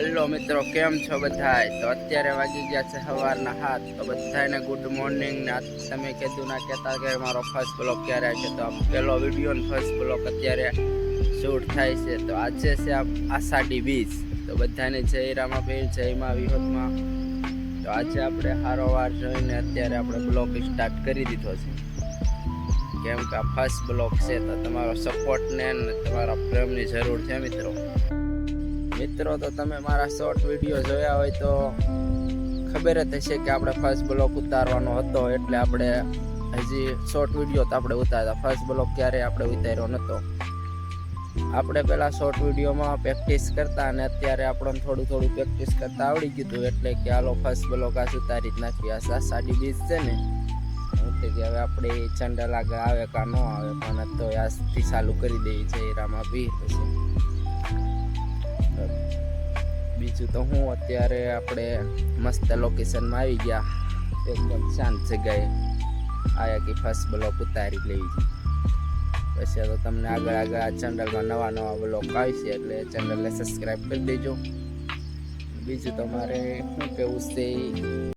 Hello મિત્રો, કેમ છો બધાય? તો અત્યારે વાગી ગયા છે સવારના હાથ તો બધાને ગુડ મોર્નિંગ ને તમે કીધું ના કહેતા કે મારો ફર્સ્ટ બ્લોક ક્યારે આવશે? તો પહેલો વીડિયો ને ફર્સ્ટ બ્લોક અત્યારે શૂટ થાય છે. તો આજે છે આષાઢી બીજ. તો બધાને જય રામાપીર જય મા વિહોતમાં. તો આજે આપણે હારો વાર જોઈને અત્યારે આપણે બ્લોક સ્ટાર્ટ કરી દીધો છે. કેમ કે આ ફર્સ્ટ બ્લોક છે, તો તમારો સપોર્ટને તમારા પ્રેમની જરૂર છે મિત્રો. મિત્રો, તો તમે મારા શોર્ટ વીડિયો જોયા હોય તો ખબર જ હશે કે આપણે ફર્સ્ટ બ્લોક ઉતારવાનો હતો. એટલે આપણે હજી શોર્ટ વીડિયો તો આપણે ઉતારતા ફર્સ્ટ બ્લોક ક્યારેય આપણે ઉતાર્યો નહોતો આપણે પહેલાં શોર્ટ વિડીયોમાં પ્રેક્ટિસ કરતા અને અત્યારે આપણને થોડું થોડું પ્રેક્ટિસ કરતા આવડી ગયું એટલે કે હાલો ફર્સ્ટ બ્લોક આ ઉતારી જ નાખી આ સાડી બીજ છે ને કે હવે આપણે ચંડલ આગળ આવે કાં ન આવે, પણ તો આજથી ચાલુ કરી દેવી છે એરામાં બી પછી બીજું તો હું અત્યારે આપણે મસ્ત લોકેશનમાં આવી ગયા. એકદમ શાંત જગ્યાએ. આયા કે ફર્સ્ટ બ્લોક ઉતારી લેવી. પછી તો તમને આગળ આગળ આ ચેનલમાં નવા નવા બ્લોક આવશે એટલે ચેનલને સબસ્ક્રાઈબ કરી દેજો. બીજું તમારે શું કેવું છે?